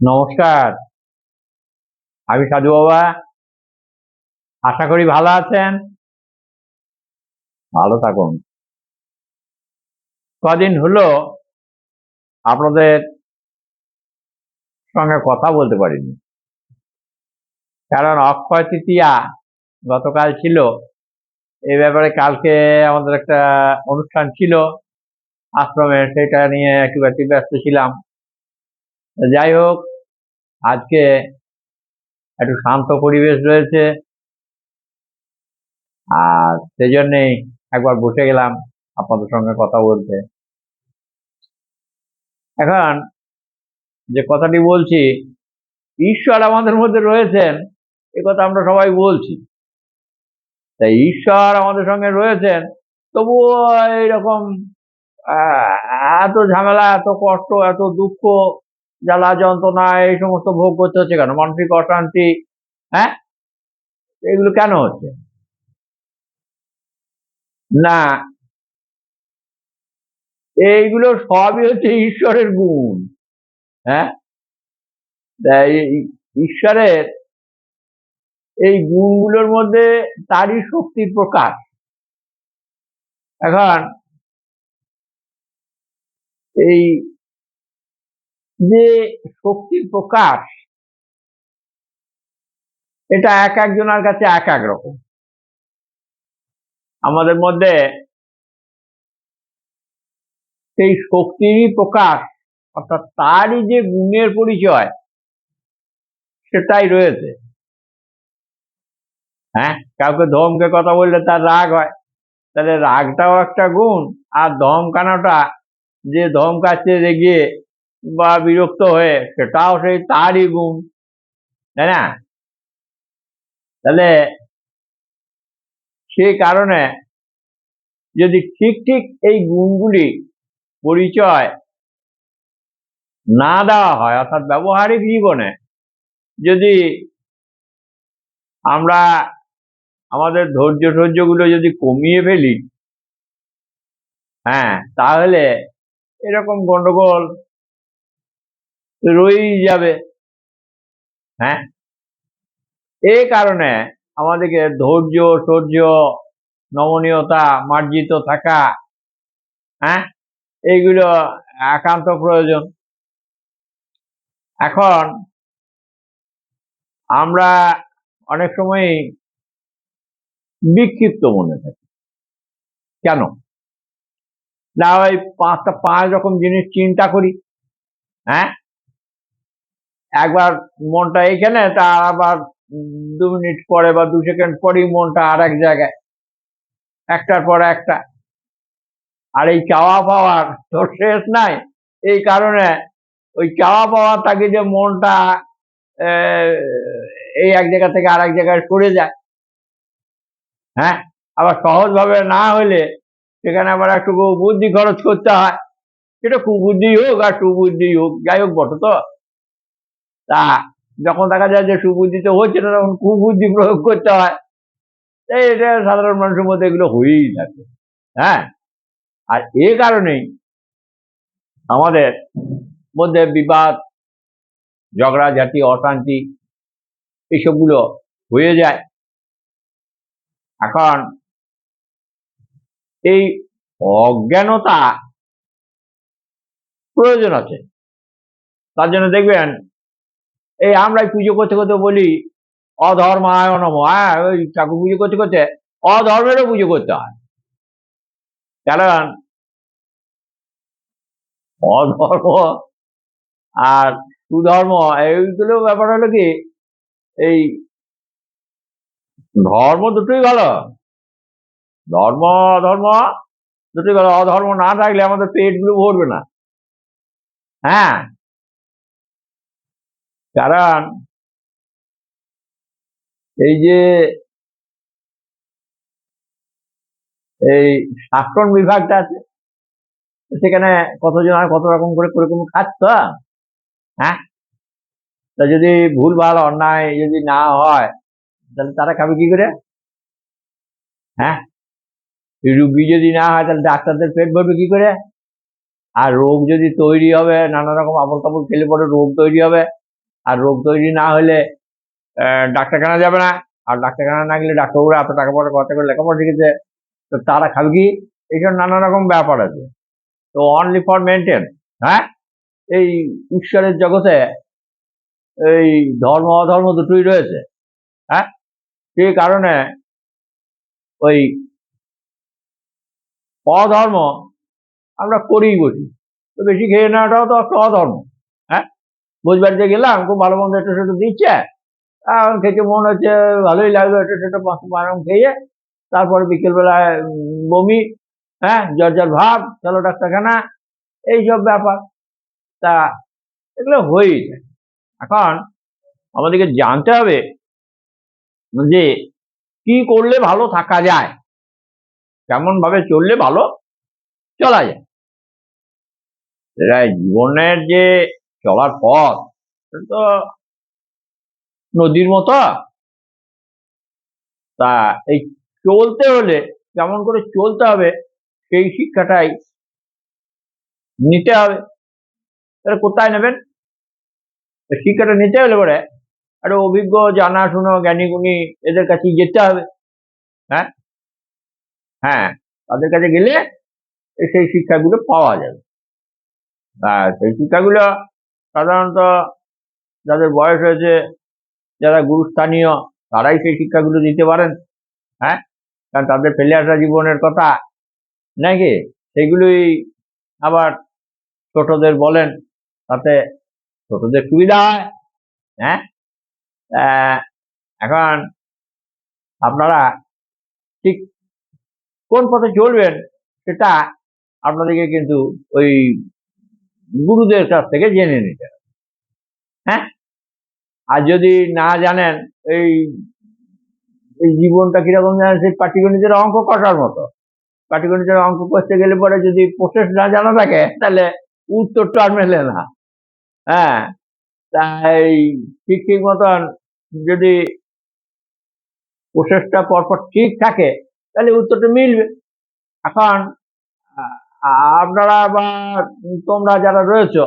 নমস্কার। আমি সাধু বাবা। আশা করি ভালো আছেন? ভালো থাকুন। কদিন হলো আপনাদের সঙ্গে কথা বলতে পারিনি। কারণ অক্ষয় তৃতীয়া গতকাল ছিল। এই ব্যাপারে কালকে আমাদের একটা অনুষ্ঠান ছিল। আশ্রমে সেটা নিয়ে একটু ব্যস্ত ছিলাম। যাই হোক আজকে একটু শান্ত পরিবেশ রয়েছে। আর সেজন্যেই একবার বসে গেলাম, আপনাদের সঙ্গে কথা বলতে। এখন যে কথাটি বলছি, ঈশ্বর আমাদের মধ্যে রয়েছেন, এ কথা আমরা সবাই বলছি। তাই ঈশ্বর আমাদের সঙ্গে রয়েছেন, তবুও এইরকম এত ঝামেলা, এত কষ্ট, এত দুঃখ জ্বালা যন্ত্রণা, এই সমস্ত ভোগ করতে হচ্ছে কেন? মানসিক অশান্তি হ্যাঁ? এগুলো কেন হচ্ছে? না, এইগুলো সবই হচ্ছে ঈশ্বরের গুণ হ্যাঁ? ঈশ্বরের এই গুণগুলোর মধ্যে তারই শক্তির প্রকাশ। এখন এই যে শক্তির প্রকাশ, এটা এক একজনের কাছে এক এক রকম। আমাদের মধ্যে সেই শক্তিরই প্রকাশ, অর্থাৎ তারই যে গুণের পরিচয়, সেটাই রয়েছে। হ্যাঁ? কাউকে ধমকে কথা বললে তার রাগ হয়। তাহলে রাগটাও একটা গুণ, আর ধমকানোটা, যে ধমকাচ্ছে রেগে বা বিরক্ত হয়ে, সেটাও সেই তারই গুণ, তাই না? তাহলে সেই কারণে যদি ঠিক ঠিক এই গুণগুলি পরিচয় না দেওয়া হয়, অর্থাৎ ব্যবহারিক জীবনে, যদি আমরা আমাদের ধৈর্য সহ্যগুলো যদি কমিয়ে ফেলি হ্যাঁ তাহলে এরকম গন্ডগোল রয়েই যাবে। হ্যাঁ? এই কারণে আমাদেরকে ধৈর্য সহ্য নমনীয়তা, মার্জিত থাকা হ্যাঁ? এইগুলো একান্ত প্রয়োজন। এখন আমরা অনেক সময় বিক্ষিপ্ত মনে থাকি। কেন? না ওই পাঁচটা, পাঁচ রকম জিনিস চিন্তা করি। হ্যাঁ? একবার মনটা এইখানে তার আবার দু মিনিট পরে বা দু সেকেন্ড পরেই মনটা আর এক জায়গায়। একটার পর একটা। আর এই চাওয়া পাওয়ার তো শেষ নাই। এই কারণে ওই চাওয়া পাওয়ার তাকে যে মনটা এই এক জায়গা থেকে আর এক জায়গায় সরে যায়। হ্যাঁ? আবার সহজভাবে না হলে সেখানে আবার একটু বুদ্ধি খরচ করতে হয়। সেটা কুবুদ্ধি হোক আর সুবুদ্ধি হোক। যাই হোক বটো তো। তা যখন দেখা যায় যে সুবুদ্ধি তো হচ্ছে না, তখন কুবুদ্ধি প্রয়োগ করতে হয়। এটা সাধারণ মানুষের মধ্যে এগুলো হয়েই থাকে হ্যাঁ? আর এ কারণেই আমাদের মধ্যে বিবাদ ঝগড়াঝাটি অশান্তি এইসবগুলো হয়ে যায়। এখন এই অজ্ঞানতা প্রয়োজন আছে। তার জন্য দেখবেন এই আমরাই পুজো করতে করতে বলি, অধর্মায় নম। হ্যাঁ ওই ঠাকুর পুজো করতে করতে অধর্মেরও পুজো করতে হয়। কারণ অধর্ম আর সুধর্ম এইগুলো ব্যাপার হলো কি, এই ধর্ম দুটোই ভালো। ধর্ম, অধর্ম দুটোই ভালো। অধর্ম না থাকলে আমাদের পেটগুলো ভরবে না। হ্যাঁ? কারণ এই যে এই শাসন বিভাগটা আছে, সেখানে কতজন আর কত রকম করে করে কোনো খাচ্ছ হ্যাঁ? তা যদি ভুল, ভালো, অন্যায় যদি না হয়, তাহলে তারা খাবে কি করে? হ্যাঁ? রুগী যদি না হয়, তাহলে ডাক্তারদের পেট ভরবে কি করে? আর রোগ যদি তৈরি হবে, নানা রকম আবল তাবল খেলে পরে রোগ তৈরি হবে। আর রোগ তৈরি না হলে ডাক্তারখানা যাবে না। আর ডাক্তারখানা না গেলে ডাক্তারবাবুরা এত টাকা পয়সা খরচা করে লেখাপড়া শিখেছে, তো তারা খাবে কি? এইসব নানা রকম ব্যাপার আছে। তো অনলি ফর মেনটেন হ্যাঁ? এই ঈশ্বরের জগতে এই ধর্ম, অধর্ম দুটোই রয়েছে হ্যাঁ? সেই কারণে ওই অধর্ম আমরা করেই বসি। তো বেশি খেয়ে নেওয়াটাও তো একটা অধর্ম। ভোজ বাড়িতে গেলাম, খুব ভালো মন্দ একটু সেটু দিচ্ছে। এখন খেতে মনে হচ্ছে, ভালোই লাগল একটু সেটু পাঁচ খেয়ে। তারপরে বিকেলবেলায় বমি হ্যাঁ জ্বর জ্বর ভাব চলো ডাক্তারখানা, এইসব ব্যাপার। তা, এগুলো হয়েই এখন আমাদেরকে জানতে হবে যে, কি করলে ভালো থাকা যায়? কেমন ভাবে চললে ভালো চলা যায়? এরা জীবনের যে চলার পথ। তো নদীর মতো। তা এই চলতে হলে কেমন করে চলতে হবে সেই শিক্ষাটাই নিতে হবে। তাহলে কোথায় নেবেন? শিক্ষাটা নিতে হলে পরে একটা অভিজ্ঞ, জানাশুনো জ্ঞানী গুণী এদের কাছেই যেতে হবে। হ্যাঁ? হ্যাঁ তাদের কাছে গেলে সেই শিক্ষাগুলো পাওয়া যাবে। আর সেই শিক্ষাগুলো সাধারণত যাদের বয়স হয়েছে, যারা গুরুস্থানীয়, তারাই সেই শিক্ষাগুলো দিতে পারেন হ্যাঁ? কারণ তাদের ফেলে আসা জীবনের কথা, নাকি? সেগুলোই আবার ছোটদের বলেন, তাতে ছোটদের সুবিধা হয় হ্যাঁ? এখন আপনারা ঠিক কোন পথে চলবেন, সেটা আপনাদেরকে কিন্তু ওই গুরুদের কাছ থেকে জেনে নিতে হবে। হ্যাঁ? আর যদি না জানেন, এই এই জীবনটা কীরকম জানেন সেই পাটিগণিতের অঙ্ক কষার মতো। পাটিগণিতের অঙ্ক করতে গেলে পরে যদি প্রসেস না জানা থাকে, তাহলে উত্তরটা আর মেলে না। হ্যাঁ? তাই ঠিক ঠিক মতন যদি প্রসেসটা পরপর ঠিক থাকে, তাহলে উত্তরটা মিলবে। এখন আপনারা বা তোমরা যারা রয়েছো,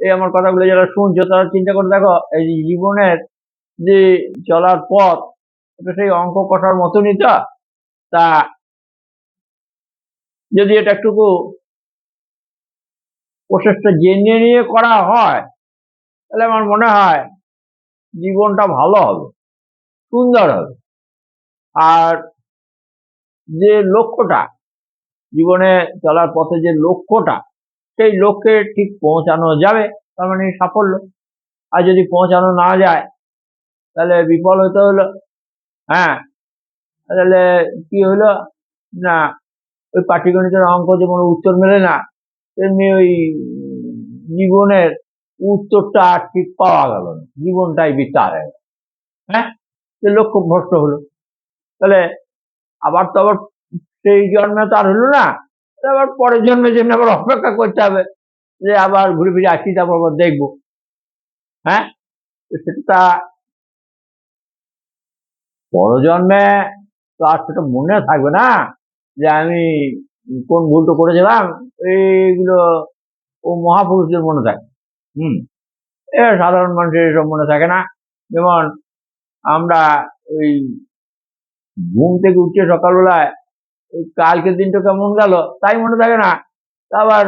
এই আমার কথাগুলো যারা শুনছো, তারা চিন্তা করে দেখো, এই জীবনের যে চলার পথ, এটা সেই অঙ্ক কষার মতনই তো? তা যদি এটা একটুকু প্রসেসটা জেনে নিয়ে করা হয়, তাহলে আমার মনে হয় জীবনটা ভালো হবে, সুন্দর হবে। আর যে লক্ষ্যটা জীবনে চলার পথে যে লক্ষ্যটা, সেই লক্ষ্যে ঠিক পৌঁছানো যাবে, তার মানে সাফল্য। আর যদি পৌঁছানো না যায়, তাহলে বিফল হতে হলো। হ্যাঁ তাহলে কি হলো? না, ওই পাটিগণিতের অঙ্ক যেমন উত্তর মেলে না, তেমনি ওই জীবনের উত্তরটা আর ঠিক পাওয়া গেল না। জীবনটাই হয়ে গেল। হ্যাঁ সে লক্ষ্য ভ্রষ্ট হলো। তাহলে আবার তো আবার সেই জন্মে তো আর হলো না। আবার পরের জন্মের জন্য আবার অপেক্ষা করতে হবে যে আবার ঘুরে ফিরে আসি, তারপর আবার দেখব। হ্যাঁ? সেটা পরজন্মে তো আর সেটা মনে থাকবে না যে আমি কোন ভুলটা করেছিলাম, এইগুলো ও মহাপুরুষদের মনে থাকে। হুম? এ সাধারণ মানুষের এসব মনে থাকে না। যেমন আমরা ওই ঘুম থেকে উঠে সকালবেলায় কালকের দিনটা কেমন গেল? তাই মনে থাকে না? আবার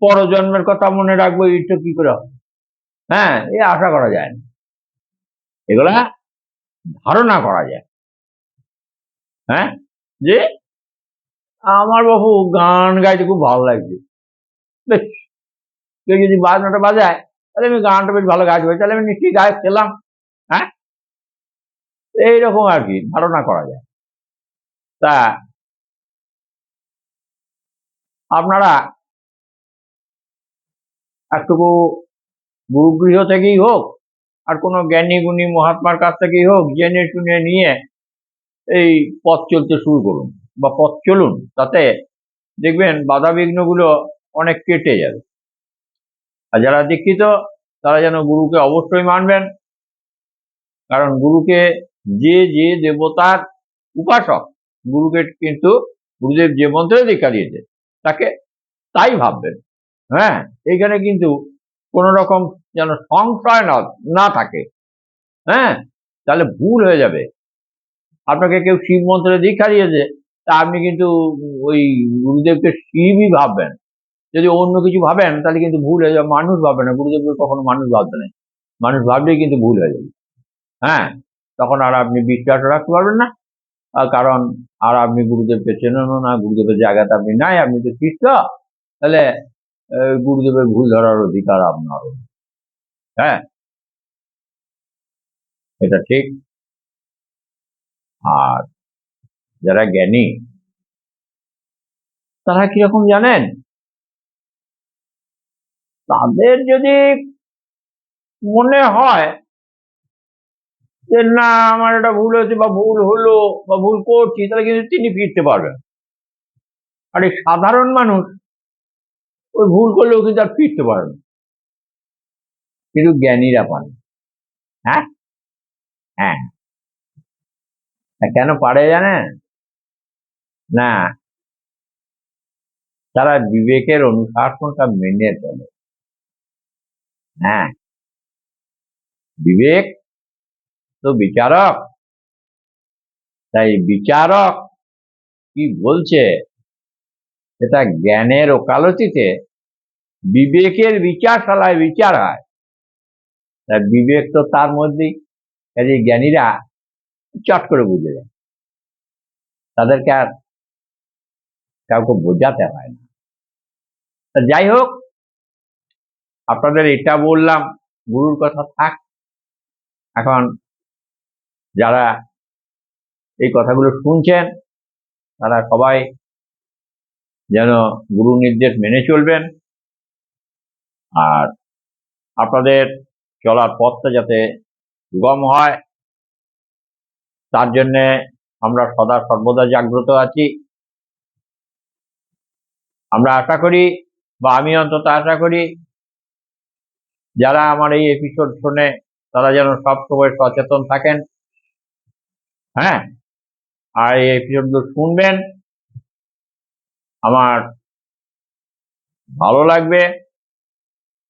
পরজন্মের কথা মনে রাখব, এইটা কি করে? হ্যাঁ এ আশা করা যায় না। এগুলা ধারণা করা যায়। হ্যাঁ? যে আমার বাবু গান গাইতে খুব ভালো লাগছে। বেশ, কেউ যদি বাজনাটা বাজায়, তাহলে আমি গানটা বেশ ভালো গাইতে পারি। তাহলে আমি নিশ্চয়ই গায়ে খেলাম হ্যাঁ? এইরকম আর কি ধারণা করা যায়। তা আপনারা একটুকু গুরুগৃহ থেকেই হোক আর কোনো জ্ঞানী গুণী মহাত্মার কাছ থেকেই হোক জেনে শুনে নিয়ে এই পথ চলতে শুরু করুন বা পথ চলুন, তাতে দেখবেন বাধা বিঘ্নগুলো অনেক কেটে যাবে। আর যারা দীক্ষিত, তারা যেন গুরুকে অবশ্যই মানবেন। কারণ গুরুকে যে যে দেবতার উপাসক গুরুকে কিন্তু গুরুদেব যে মন্ত্রে দীক্ষা দিয়েছে, তাকে তাই ভাববেন। হ্যাঁ এইখানে কিন্তু কোন রকম যেন সংশয় না না থাকে। হ্যাঁ তাহলে ভুল হয়ে যাবে। আপনাকে কেউ শিব মন্ত্রে দীক্ষা দিয়েছে, তা আপনি কিন্তু ওই গুরুদেবকে শিবই ভাববেন। যদি অন্য কিছু ভাবেন, তাহলে কিন্তু ভুল হয়ে যাবে। মানুষ ভাববে না, গুরুদেবকে কখনো মানুষ ভাববে না। মানুষ ভাবলেই কিন্তু ভুল হয়ে যাবে। হ্যাঁ তখন আর আপনি বিশ্বাস রাখতে পারবেন না। কারণ আর আপনি গুরুদেবকে চেনেনও না গুরুদেবের জায়গাতে আপনি নাই, আপনি তো শিষ্য, তাহলে গুরুদেবের ভুল ধরার অধিকার আপনার হ্যাঁ? এটা ঠিক। আর যারা জ্ঞানী, তারা কীরকম জানেন? তাদের যদি মনে হয় যে, না, আমার এটা ভুল হয়েছে বা ভুল হলো বা ভুল করছি, তাহলে কিন্তু তিনি ফিরতে পারবেন আর এই সাধারণ মানুষ, ওই ভুল করলেও কিন্তু আর ফিরতে পারে না। কিন্তু জ্ঞানীরা পান। হ্যাঁ? হ্যাঁ। কেন পারে জানেন? না। তারা বিবেকের অনুশাসনটা মেনে চলে। হ্যাঁ। বিবেক তো বিচারক। তাই বিচারক কি বলছে? সেটা জ্ঞানের ওকালতিতে বিবেকের বিচারশালায় বিচার হয়। তাই বিবেক তো তার মধ্যেই। কাজে জ্ঞানীরা চট করে বুঝে যায়। তাদেরকে আর কাউকে বোঝাতে হয় না। তা যাই হোক, আপনাদের এটা বললাম, গুরুর কথা থাক। এখন যারা এই কথাগুলো শুনছেন, তারা সবাই যেন গুরু নির্দেশ মেনে চলবেন আর আপনাদের চলার পথটা যাতে সুগম হয়, তার জন্যে আমরা সদা সর্বদা জাগ্রত আছি। আমরা আশা করি বা আমি অন্তত আশা করি যারা আমার এই এপিসোড শুনে তারা যেন সবসময় সচেতন থাকেন। হ্যাঁ? আর এই এপিসোডগুলো শুনবেন। আমার ভালো লাগবে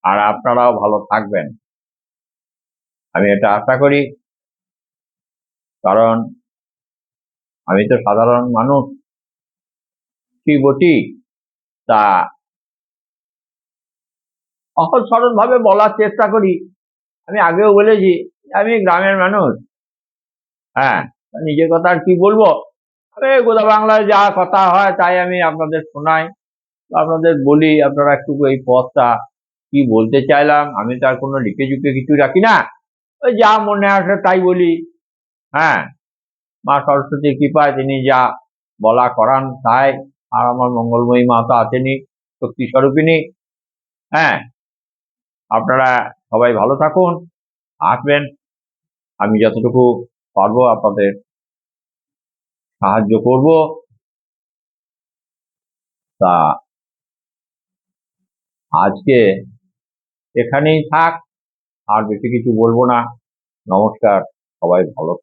আর আপনারাও ভালো থাকবেন। আমি এটা আশা করি। কারণ আমি তো সাধারণ মানুষ। বটি? তা সহজ সরল ভাবে বলার চেষ্টা করি। আমি আগেও বলেছি, আমি গ্রামের মানুষ। হ্যাঁ? নিজের কথা আর কি বলব? আরে গোদা বাংলায় যা কথা হয় তাই আমি আপনাদের শোনাই আপনাদের বলি। আপনারা একটু এই পথটা কি বলতে চাইলাম? আমি তো আর কোনো লিখে ঝুঁকে কিছু রাখি না। ওই যা মনে আসে তাই বলি। হ্যাঁ মা সরস্বতীর কৃপায় তিনি যা বলা করান তাই। আর আমার মঙ্গলময়ী মা তো আছেনই শক্তি স্বরূপিনী হ্যাঁ আপনারা সবাই ভালো থাকুন, আসবেন। আমি যতটুকু পারব আপনাদের সাহায্য করব তা আজকে এখানেই থাক আর বেশি কিছু বলব না নমস্কার সবাই ভালো।